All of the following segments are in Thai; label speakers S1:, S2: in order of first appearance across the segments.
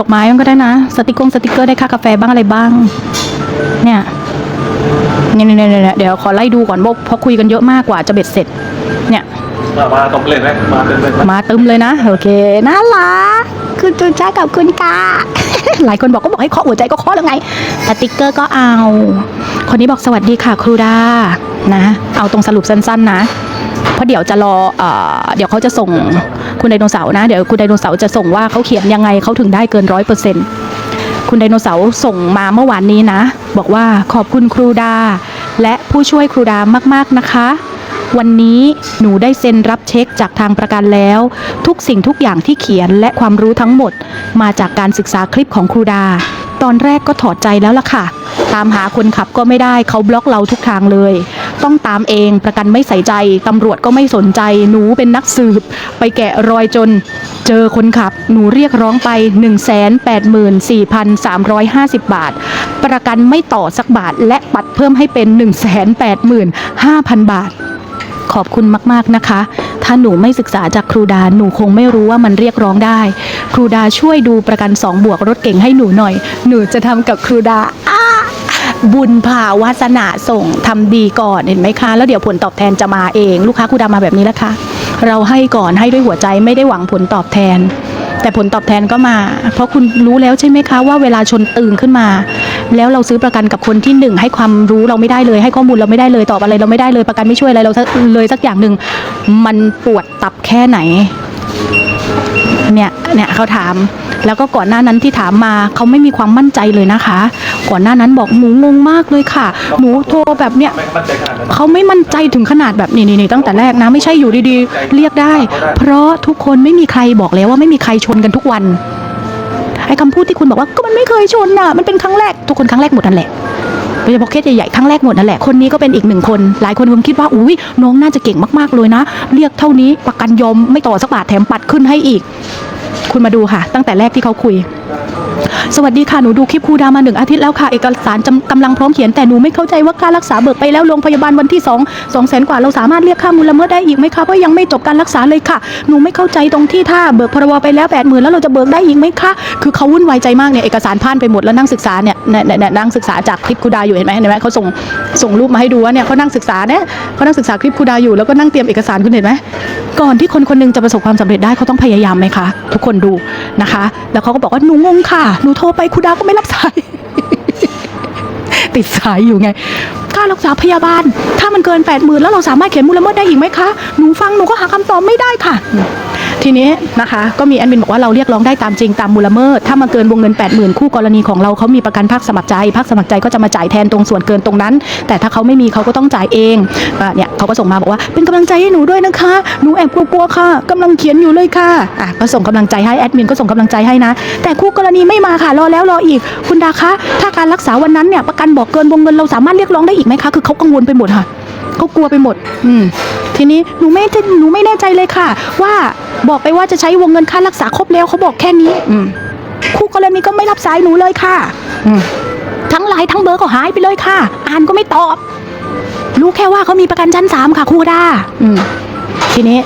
S1: ดอกไม้มันก็ได้นะ สติกกงสติกเกอร์ได้ค่ากาแฟบ้างอะไรบ้าง เนี่ยเนี่ยเนี่ยเนี่ยเนี่ยเดี๋ยวขอไล่ดูก่อนว่าเพราะคุยกันเยอะมากกว่าจะเบ็ดเสร็จ เนี่ย
S2: มามาตรงเลยไหมมาเป็นเลย
S1: มาตึมเลยนะ โอเคน่ารักคุณจูจ้ากับคุณกาหลายคนบอกก็บอกให้เคาะหัวใจก็เคาะแล้วไงสติกเกอร์ก็เอา คนนี้บอกสวัสดีค่ะครูดานะ เอาตรงสรุปสั้น ๆ นะเพ ราะเดี๋ยวจะรอเอ่อเดี๋ยวเขาจะส่งคุณไดโนเสาร์นะ เดี๋ยวคุณไดโนเสาร์จะส่งว่าเขาเขียนยังไงเขาถึงได้เกินร้อยเปอร์เซ็นต์คุณไดโนเสาร์ส่งมาเมื่อวานนี้นะ บอกว่าขอบคุณครูดา และผู้ช่วยครูดามาก ๆนะคะวันนี้หนูได้เซ็นรับเช็คจากทางประกันแล้ว ทุกสิ่งทุกอย่างที่เขียนและความรู้ทั้งหมด มาจากการศึกษาคลิปของครูดา ตอนแรกก็ถอดใจแล้วล่ะค่ะ ตามหาคนขับก็ไม่ได้เขาบล็อกเราทุกทางเลย ต้องตามเองประกันไม่ใส่ใจตำรวจก็ไม่สนใจหนูเป็นนักสืบ ไปแกะรอยจนเจอคนขับ หนูเรียกร้องไป 184,350 บาท ประกันไม่ต่อสักบาท และปัดเพิ่มให้เป็น 185,000 บาท ขอบคุณมาก ๆ นะคะถ้าหนูไม่ศึกษาจากครูดา หนูคงไม่รู้ว่ามันเรียกร้องได้ ครูดาช่วยดูประกัน2บวกรถเก่งให้หนูหน่อย หนูจะทำกับครูดาอ้า บุญผ่าวาสนาส่งทำดีก่อนเห็นไหมคะ แล้วเดี๋ยวผลตอบแทนจะมาเอง ลูกค้าครูดามาแบบนี้แล้วคะเราให้ก่อนให้ด้วยหัวใจไม่ได้หวังผลตอบแทน แต่ผลตอบแทนก็มา เพราะคุณรู้แล้วใช่ไหมคะว่าเวลาชนตื่นขึ้นมา แล้วเราซื้อประกันกับคนที่หนึ่งให้ความรู้เราไม่ได้เลย ให้ข้อมูลเราไม่ได้เลยตอบอะไรเราไม่ได้เลยประกันไม่ช่วยอะไรเราเลยสักอย่างหนึ่งมันปวดตับแค่ไหน เนี่ยเนี่ยเขาถาม แล้วก็ก่อนหน้านั้นที่ถามมาเขาไม่มีความมั่นใจเลยนะคะ ก่อนหน้านั้นบอกหนูงงมากเลยค่ะ หนูโทรแบบเนี้ยเขาไม่มั่นใจถึงขนาดแบบนี้นี่ตั้งแต่แรกนะไม่ใช่อยู่ดีๆ เรียกได้ เพราะทุกคนไม่มีใครบอกแล้วว่าไม่มีใครชนกันทุกวันไอ้คำพูดที่คุณบอกว่าก็มันไม่เคยชนน่ะมันเป็นครั้งแรกทุกคนครั้งแรกหมดนั่นแหละ โดยเฉพาะเคสใหญ่ๆครั้งแรกหมดนั่นแหละคนนี้ก็เป็นอีกหนึ่งคน หลายคนคงคิดว่าอุ้ยน้องน่าจะเก่งมากๆเลยนะ เรียกเท่านี้ประกันยอมไม่ต่อสักบาทแถมปัดขึ้นให้อีก คุณมาดูค่ะ ตั้งแต่แรกที่เขาคุย สวัสดีค่ะ หนูดูคลิปครูดามาหนึ่งอาทิตย์แล้วค่ะ เอกสารกำลังพร้อมเขียนแต่หนูไม่เข้าใจว่าค่ารักษาเบิกไปแล้วโรงพยาบาลวันที่2 2แสนกว่าเราสามารถเรียกค่ามูลละเมิดได้อีกไหมคะเพราะยังไม่จบการรักษาเลยค่ะ หนูไม่เข้าใจตรงที่ถ้าเบิกพรบไปแล้ว8ปดหมื่นแล้วเราจะเบิกได้อีกไหมคะ คือเขาวุ่นวายใจมากเนี่ยเอกสารผ่านไปหมดแล้วนั่งศึกษาเนี่ยเนี่ยเนี่ยนั่งศึกษาจากคลิปครูดาอยู่เห็นไหมเห็นไหมเขาส่งส่งรูปมาให้ดูว่าเนี่ยเขานั่งศึกษาเนี่ยเขานั่งศึกษาคลิปครูดาอยู่แล้วก็นั่งเตรียมเอกสารคุณเห็นไหมก่อนที่คนคนนึงจะประสบความสำเร็จได้เขาต้องพยายามไหมคะ ทุกคนดู นะคะ แล้วเขาก็บอกว่าหนูงงค่ะ หนูโทรไปคุณดาก็ไม่รับสาย ติดสายอยู่ไง ค่ารักษาพยาบาล ถ้ามันเกินแปดหมื่นแล้วเราสามารถเขียนมูลละเมิดได้อีกไหมคะ หนูฟังหนูก็หาคำตอบไม่ได้ค่ะ ทีนี้นะคะก็มีแอดมินบอกว่าเราเรียกร้องได้ตามจริงตามมูละเมิดถ้ามาเกินวงเงิน 8 0,000 คู่กรณีของเราเขามีประกันภาคสมัครใจภาคสมัครใจก็จะมาจ่ายแทนตรงส่วนเกินตรงนั้น แต่ถ้าเขาไม่มีเขาก็ต้องจ่ายเองเนี่ยเขาก็ส่งมาบอกว่าเป็นกำลังใจให้หนูด้วยนะคะหนูแอบกลัวๆค่ะกำลังเขียนอยู่เลยค่ะอะก็ส่งกำลังใจให้แอดมินก็ส่งกำลังใจให้นะ แต่คู่กรณีไม่มาค่ะรอแล้วรออีกคุณดาคะ ถ้าการรักษาวันนั้นเนี่ยประกันบอกเกินวงเงินเราสามารถเรียกร้องได้อีกไหมคะคือเขากังวลไปหมดค่ะเขากลัวไปหมด อืม ทีนี้หนูไม่หนูไม่แน่ใจเลยค่ะ ว่าบอกไปว่าจะใช้วงเงินค่ารักษาครบแล้วเขาบอกแค่นี้อืคู่กรณีก็ไม่รับสายหนูเลยค่ะทั้งไลน์ทั้งเบอร์ก็หายไปเลยค่ะ อ่านก็ไม่ตอบ รู้แค่ว่าเขามีประกันชั้นสามค่ะครูดาทีนี้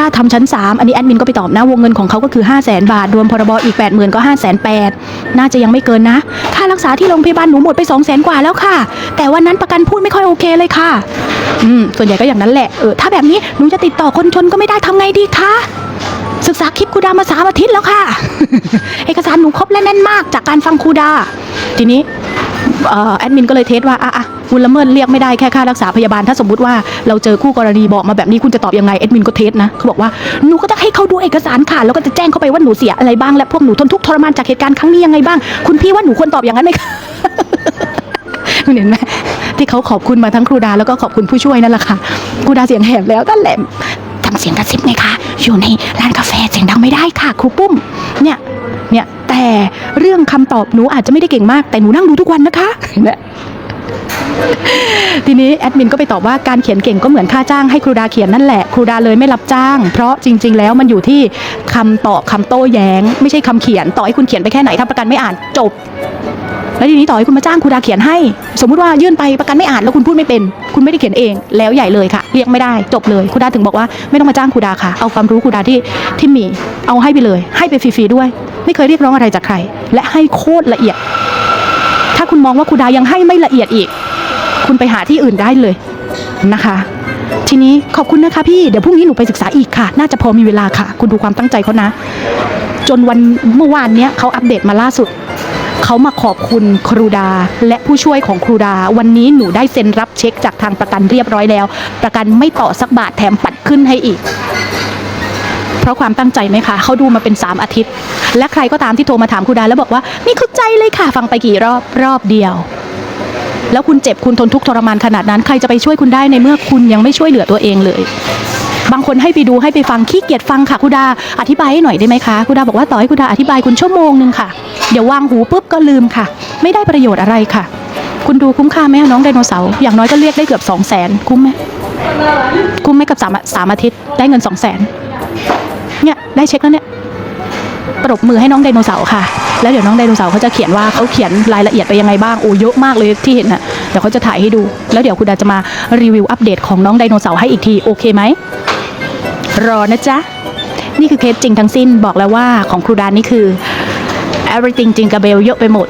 S1: ถ้าทำชั้น 3 อันนี้แอดมินก็ไปตอบนะวงเงินของเขาก็คือ 5 0 0แสนบาท รวมพรบอีก 8 0,000 ก็ 5 8 0 0 0น่าจะยังไม่เกินนะ ค่ารักษาที่โรงพยาบาลหนูหมดไป 2 0 0แสนกว่าแล้วค่ะ แต่วันนั้นประกันพูดไม่ค่อยโอเคเลยค่ะ อืม ส่วนใหญ่ก็อย่างนั้นแหละ เออ ถ้าแบบนี้หนูจะติดต่อคนชนก็ไม่ได้ทำไงดีคะศึกษาคลิปครูดามาสามอาทิตย์แล้วค่ะ เอกสารหนูครบและแน่นมากจากการฟังครูดา ทีนี้แอดมินก็เลยเทสว่าอะอะ คุณละเมิดเรียกไม่ได้แค่ค่ารักษาพยาบาล ถ้าสมมติว่าเราเจอคู่กรณีบอกมาแบบนี้คุณจะตอบยังไงแอดมินก็เทสนะเขาบอกว่าหนูก็จะให้เขาดูเอกสารค่ะแล้วก็จะแจ้งเขาไปว่าหนูเสียอะไรบ้างและพวกหนูทนทุกข์ทรมานจากเหตุการณ์ครั้งนี้ยังไงบ้าง คุณพี่ว่าหนูควรตอบอย่างนั้นไหมคะคุณเห็นไหมที่เขาขอบคุณมาทั้งครูดาแล้วก็ขอบคุณผู้ช่วยนั่นแหละค่ะครูดาเสียงแหบแล้วนั่นแหละทำเสียงกระซิบไงคะอยู่ในร้านกาแฟเสียงดังไม่ได้ค่ะ ครูปุ้ม เนี่ยเนี่ยแต่เรื่องคำตอบหนูอาจจะไม่ได้เก่งมากแต่หนูนั่งดูทุกวันนะคะเนี่ย ทีนี้แอดมินก็ไปตอบว่าการเขียนเก่งก็เหมือนค่าจ้างให้ครูดาเขียนนั่นแหละครูดาเลยไม่รับจ้าง เพราะจริง ๆ แล้วมันอยู่ที่คำตอบคำโต้แย้ง ไม่ใช่คำเขียนต่อให้คุณเขียนไปแค่ไหนถ้าประกันไม่อ่านจบ แล้วทีนี้ต่อให้คุณมาจ้างครูดาเขียนให้ สมมุติว่ายื่นไปประกันไม่อ่านแล้วคุณพูดไม่เป็น คุณไม่ได้เขียนเอง แล้วใหญ่เลยค่ะ เรียกไม่ได้จบเลยครูดาถึงบอกว่าไม่ต้องมาจ้างครูดาค่ะ เอาความรู้ครูดาที่ที่มีเอาให้ไปเลย ให้ไปฟรีๆด้วย ไม่เคยเรียกร้องอะไรจากใคร และให้โคตรละเอียด คุณมองว่าครูดายังให้ไม่ละเอียดอีก คุณไปหาที่อื่นได้เลยนะคะ ทีนี้ขอบคุณนะคะพี่เดี๋ยวพรุ่งนี้หนูไปศึกษาอีกค่ะ น่าจะพอมีเวลาค่ะ คุณดูความตั้งใจเขานะ จนวันเมื่อวานเนี้ยเขาอัปเดตมาล่าสุดเขามาขอบคุณครูดาและผู้ช่วยของครูดา วันนี้หนูได้เซ็นรับเช็คจากทางประกันเรียบร้อยแล้ว ประกันไม่ต่อสักบาทแถมปัดขึ้นให้อีก เพราะความตั้งใจไหมคะเขาดูมาเป็น 3 อาทิตย์ และใครก็ตามที่โทรมาถามครูดาแล้วบอกว่านี่เข้าใจเลยค่ะ ฟังไปกี่รอบรอบเดียว แล้วคุณเจ็บคุณทนทุกข์ทรมานขนาดนั้น ใครจะไปช่วยคุณได้ในเมื่อคุณยังไม่ช่วยเหลือตัวเองเลย บางคนให้ไปดูให้ไปฟังขี้เกียจฟังค่ะคุณดาอธิบายให้หน่อยได้ไหมคะคุณดาบอกว่าต่อให้คุณดาอธิบายคุณชั่วโมงหนึ่งค่ะเดี๋ยววางหูปุ๊บก็ลืมค่ะ ไม่ได้ประโยชน์อะไรค่ะ คุณดูคุ้มค่าไหมน้องไดโนเสาร์อย่างน้อยก็เรียกได้เกือบสองแสนคุ้มไหมคุ้มไหมกับสามสามอาทิตย์ได้เงินสองแสนเนี่ยได้เช็คแล้วเนี่ยปรบมือให้น้องไดโนเสาร์ค่ะ แล้วเดี๋ยวน้องไดโนเสาร์เขาจะเขียนว่าเขาเขียนรายละเอียดไปยังไงบ้างโอ้เยอะมากเลยที่เห็นน่ะเดี๋ยวเขาจะถ่ายให้ดู แล้วเดี๋ยวคุณดาจะมารีวิวอัปเดตของน้องไดโนเสาร์ให้อีกทีโอเคไหมรอนะจ๊ะนี่คือเคสจริงทั้งสิ้นบอกแล้วว่าของครูดานนี่คือ everything จริงกับเบลเยอะไปหมด